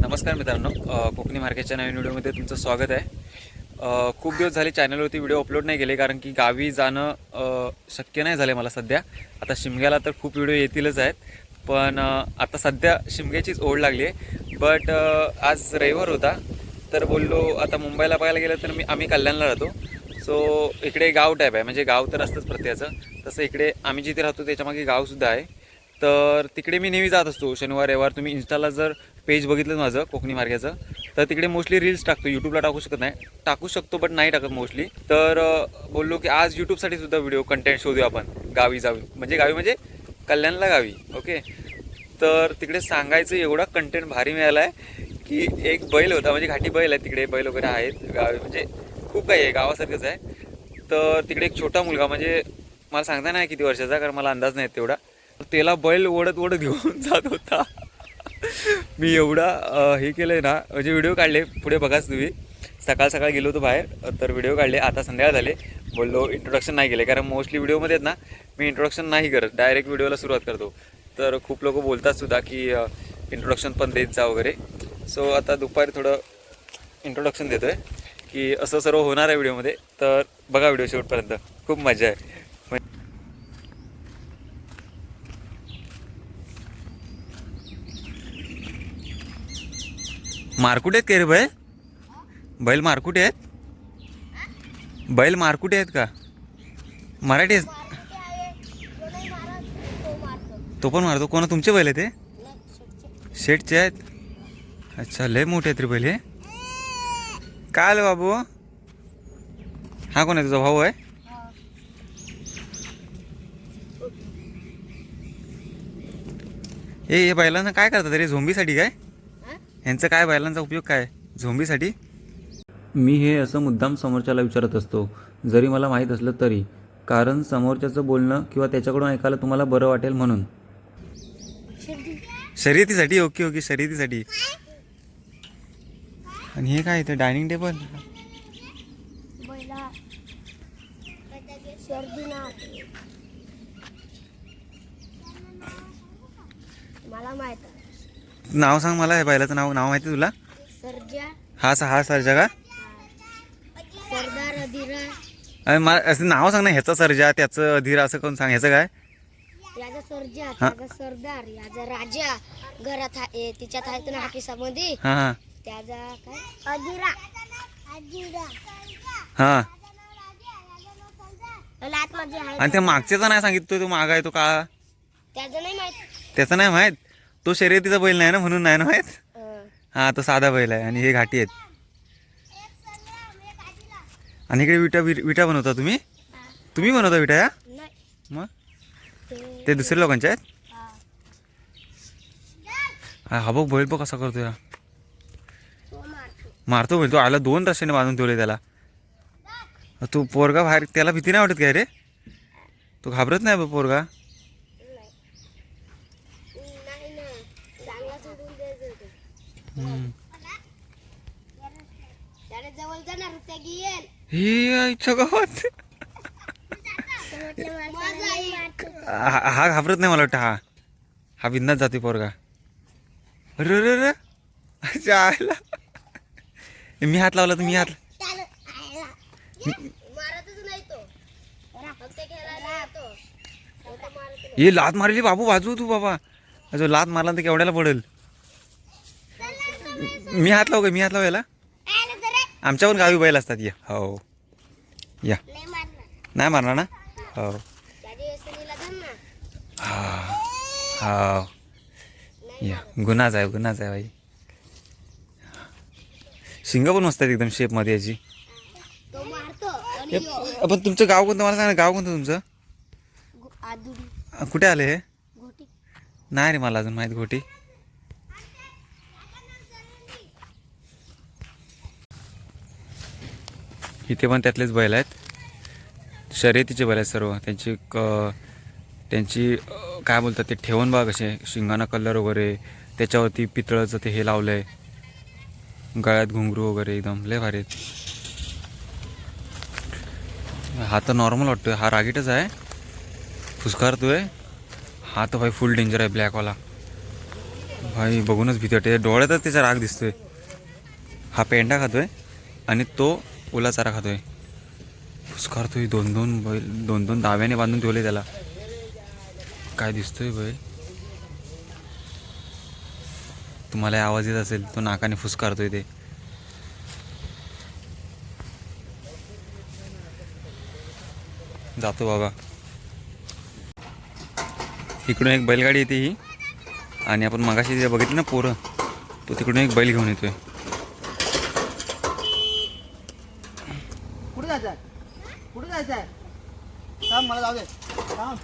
नमस्कार मित्रांनो. कोकणी मार्केटच्या नवीन व्हिडिओमध्ये तुमचं स्वागत आहे. खूप दिवस झाले चॅनलवरती व्हिडिओ अपलोड नाही केले कारण की गावी जाणं शक्य नाही झालं मला सध्या. आता शिमग्याला तर खूप व्हिडिओ येतीलच आहेत. पण आता सध्या शिमग्याचीच ओढ लागली आहे. बट आज रविवार होता. तर बोललो आता मुंबईला पाहायला गेलं तर मी आम्ही कल्याणला राहतो. सो इकडे गाव टाईप आहे. म्हणजे गाव तर असतंच प्रत्येकाचं तसं इकडे आम्ही जिथे राहतो त्याच्यामागे गावसुद्धा आहे. तर तिकडे मी नेहमी जात असतो. शनिवार रविवार तुम्ही इन्स्टाला जर पेज बघितलं माझं कोकणी मार्गाचं तर तिकडे मोस्टली रील्स टाकतो यूट्यूबला टाकू शकत नाही. टाकू शकतो बट नाही टाकत मोस्टली तर बोललो की आज यूट्यूबसाठी सुद्धा व्हिडिओ कंटेंट शोधू आपण गावी जावी म्हणजे गावी म्हणजे कल्याणला गावी ओके तर तिकडे सांगायचं एवढा कंटेंट भारी मिळाला आहे की एक बैल होता म्हणजे घाटी बैल आहे तिकडे बैल वगैरे आहेत गावी म्हणजे खूप काही आहे गावासारखंच आहे. तर तिकडे एक छोटा मुलगा म्हणजे मला सांगता नाही किती वर्षाचा कारण मला अंदाज नाही तेवढा. त्याला बैल ओढत ओढत घेऊन जात होता. मी एवढा हे हे केलंय ना म्हणजे व्हिडिओ काढले. पुढे बघाच तुम्ही. सकाळ सकाळ गेलो होतो बाहेर तर व्हिडिओ काढले. आता संध्याकाळ झाले. बोललो इंट्रोडक्शन नाही केले कारण मोस्टली व्हिडिओमध्ये आहेत ना मी इंट्रोडक्शन नाही करत. डायरेक्ट व्हिडिओला सुरुवात करतो. तर खूप लोक बोलतात सुद्धा की इंट्रोडक्शन पण देत जा वगैरे. सो आता दुपारी थोडं इंट्रोडक्शन देतोय. की असं सर्व होणार आहे व्हिडिओमध्ये तर बघा व्हिडिओ शेवटपर्यंत. खूप मजा आहे. मारकुट आहेत का रे बैल? बैल मारकुटे आहेत बैल मारकुटे आहेत का? मराठी आहेत तो पण मारतो. कोणा? तुमचे बैल आहे ते शेटचे आहेत? अच्छा लय मोठे आहेत रे बैल हे. काय आलं बाबू? हा कोण आहे? तुझा भाऊ आहे? ए हे बैलांना काय करतात रे? झोंबीसाठी काय? यांचं काय बैलांचा उपयोग काय? झोंबीसाठी? मी हे असं मुद्दाम समोरच्याला विचारत असतो. जरी मला माहीत असलं तरी. कारण समोरच्याचं बोलणं किंवा त्याच्याकडून ऐकायला तुम्हाला बरं वाटेल म्हणून. शर्यतीसाठी? ओके ओके शर्यतीसाठी. आणि हे काय इथं डायनिंग टेबल? मला माहीत आहे. नाव सांग मला हे बैलाचं नाव नाव माहिती तुला? सर्जा. हा सा हा सरजा का? सरदार अधीरा. अरे मला असं नाव सांग ना ह्याचा सरजा त्याचं अधीर असं कोण सांग ह्याचं काय? याचा सर्जा हा. त्याचा सरदार याचा राजा. घरात आहे ए, तिच्यात आहे ना हापिसामध्ये हां हां. त्याचा काय? अधीरा. अधीरा. हां. आहे आणि त्या मागच्याचा नाही सांगितलं तो मागा आहे तो का त्याचं नाही माहीत. त्याचं नाही माहीत? तो शर्यतीचा बैल नाही ना म्हणून नाही ना माहीत? हा. तो साधा बैल आहे आणि हे घाटी आहेत. आणि इकडे विटा विटा बनवता तुम्ही? तुम्ही बनवता विटा या? मग? ते दुसऱ्या लोकांच्या आहेत? हा. बघ बैल बघ कसा करतो या मारतो. बैल तो आला दोन रस्त्याने बांधून ठेवले त्याला. तू पोरगा बाहेर त्याला भीती नाही वाटत काय रे? तो घाबरत नाही पोरगा नाही ना चांगला सोडून द्यायचं होतं. हम्म. त्याने जवळ जाणार त्या आईच्या गावात हा हा घाबरत नाही मला वाटतं हा. हा बिंदात जाते पोरगा. अरे रे रे जायला. मी हात लावला तर मी हात मारतच नाही तो फक्त खेळायला येतो हे लात मारली बाबू बाजू तू बाबा. अजून लात मारला तर केवढ्याला पडेल? मी हात लावू का? मी हात लावू याला? आमच्या पण गावी बैल असतात. या. हो. या. नाही मारणार. ना? हो. हा. हो. या. गुन्हाच आहे गुन्हाच आहे बाई. शिंग पण मस्त आहेत एकदम शेपमध्ये याची. पण तुमचं गाव कोणतं? मला सांगा गाव कोणतं तुमचं? कुठे आले हे? नाही रे मला अजून माहीत घोटी. इथे पण त्यातलेच बैल आहेत. शर्यतीचे बैल आहेत सर्व. त्यांची क त्यांची काय बोलतात ते ठेवून बघा कसे शिंगाना कलर वगैरे त्याच्यावरती पितळाचं ते हे लावलं आहे गळ्यात घुंगरू वगैरे एकदम लय भारी आहेत. हा तर नॉर्मल वाटतोय. हा रागीटच आहे. फुसकारतोय. हा तर भाई फुल डेंजर आहे ब्लॅकवाला भाई बघूनच भीती वाटते. डोळ्यातच त्याचा राग दिसतोय. हा पेंडा खातोय. आणि तो ओला चारा खातोय. फुसकारतोय दोन दोन बैल दोन दोन दाव्याने बांधून ठेवले त्याला. काय दिसतोय बैल? तुम्हाला आवाज येत असेल तो नाकाने फुसकारतोय ते. जातो बाबा. इकडून एक बैलगाडी येते ही. आणि आपण मगाशी जे बघितली ना पोरं तो तिकडून एक बैल घेऊन येतोय. कुठे जायचं आहे कुठे जायचं आहे थांब मला जाऊ दे. थांब.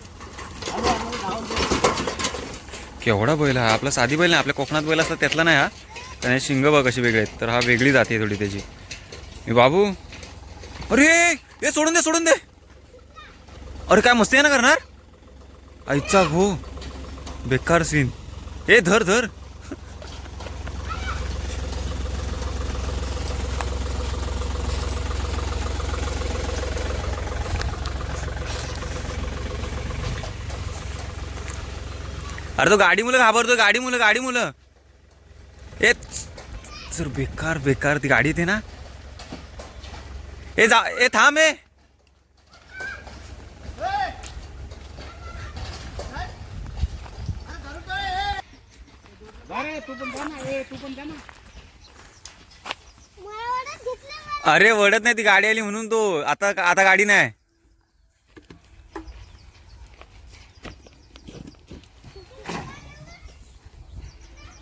केवढा बैल हा? आपला साधी बैल नाही आपल्या कोकणात बैल असतात त्यातला नाही हा. त्याने शिंग बघ कशी वेगळे आहेत तर हा वेगळी जाते थोडी त्याची. मी बाबू. अरे हे सोडून दे सोडून दे. अरे काय मस्ती आहे ना करणार? आईचा हो बेकार सीन ए धर धर. अरे तो गाडी मुलं घाबरतो गाडी मुलं गाडी मुलं. ए सर बेकार बेकार ती गाडी येते ना. ए जा ए थांब ए. अरे अरे वडत नाही ती गाडी आली म्हणून तो. आता आता गाडी नाही.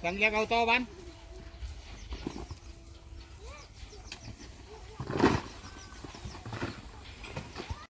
Đằng giác ô to bánh.